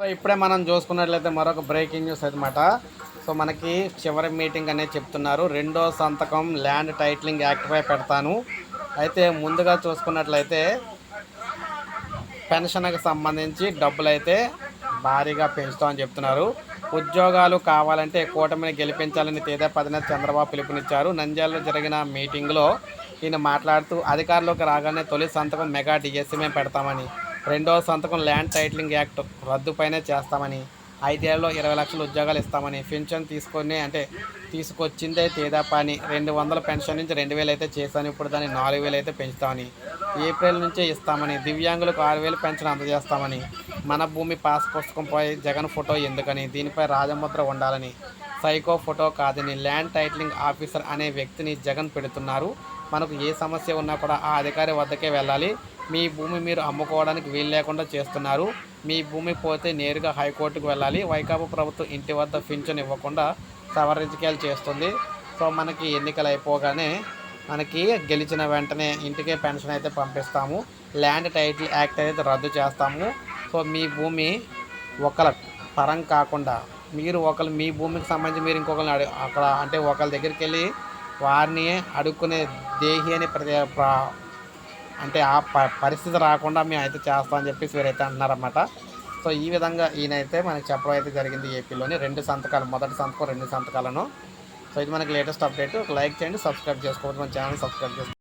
So ఇప్పుడే మనం చూసుకున్నట్లయితే మరొక బ్రేకింగ్ న్యూస్ అనమాట సో మనకి చివరి మీటింగ్ అనేది చెప్తున్నారు. రెండో సంతకం ల్యాండ్ టైటిలింగ్ యాక్ట్పై పెడతాను. అయితే ముందుగా చూసుకున్నట్లయితే పెన్షన్కి సంబంధించి డబ్బులు అయితే భారీగా పెంచుతామని చెప్తున్నారు. ఉద్యోగాలు కావాలంటే కూటమిని గెలిపించాలని తేదేపా పదిన చంద్రబాబు పిలుపునిచ్చారు. నంద్యాలలో జరిగిన మీటింగ్లో ఈయన మాట్లాడుతూ అధికారంలోకి రాగానే తొలి సంతకం మెగా డిఎస్సీ మేము పెడతామని రెండవ సంతకం ల్యాండ్ టైటిలింగ్ యాక్ట్ రద్దుపైనే చేస్తామని ఐదేళ్ళలో ఇరవై లక్షల ఉద్యోగాలు ఇస్తామని పెన్షన్ తీసుకొని అంటే తీసుకొచ్చిందే తేదాపా అని రెండు వందల పెన్షన్ నుంచి రెండు వేలు అయితే చేశాను ఇప్పుడు దాన్ని నాలుగు వేలు అయితే పెంచుతామని. ఏప్రిల్ నుంచే ఇస్తామని దివ్యాంగులకు ఆరు వేలు పెన్షన్ అందజేస్తామని. మన భూమి పాస్ పుస్తకంపై జగన్ ఫోటో ఎందుకని దీనిపై రాజముద్ర ఉండాలని. సైకో ఫోటో కాదని ల్యాండ్ టైటిలింగ్ ఆఫీసర్ అనే వ్యక్తిని జగన్ పెడుతున్నారు. మనకు ఏ సమస్య ఉన్నా కూడా ఆ అధికారి వద్దకే వెళ్ళాలి. మీ భూమి మీరు అమ్ముకోవడానికి వీలు లేకుండా చేస్తున్నారు. మీ భూమి పోతే నేరుగా హైకోర్టుకు వెళ్ళాలి. వైకాపా ప్రభుత్వం ఇంటి వద్ద పింఛన్ ఇవ్వకుండా సవరించకాలు చేస్తుంది. సో మనకి ఎన్నికలు అయిపోగానే మనకి గెలిచిన వెంటనే ఇంటికే పెన్షన్ అయితే పంపిస్తాము. ల్యాండ్ టైటిల్ యాక్ట్ అయితే రద్దు చేస్తాము. సో మీ భూమి ఒకళ్ళ పరం కాకుండా మీరు ఒకరు మీ భూమికి సంబంధించి మీరు ఇంకొకరిని అడు అక్కడ అంటే ఒకళ్ళ దగ్గరికి వెళ్ళి వారిని అడుక్కునే దేహి అనే ప్రతి అంటే ఆ ప పరిస్థితి రాకుండా మేము అయితే చేస్తామని చెప్పేసి వీరైతే అంటున్నారన్నమాట సో ఈ విధంగా ఈయనైతే మనకి చెప్పడం అయితే జరిగింది ఏపీలోని రెండు సంతకాలు మొదటి సంతకం రెండు సంతకాలను. సో ఇది మనకి లేటెస్ట్ అప్డేట్. లైక్ చేయండి సబ్స్క్రైబ్ చేసుకోవచ్చు మన ఛానల్ సబ్స్క్రైబ్ చేసుకోండి.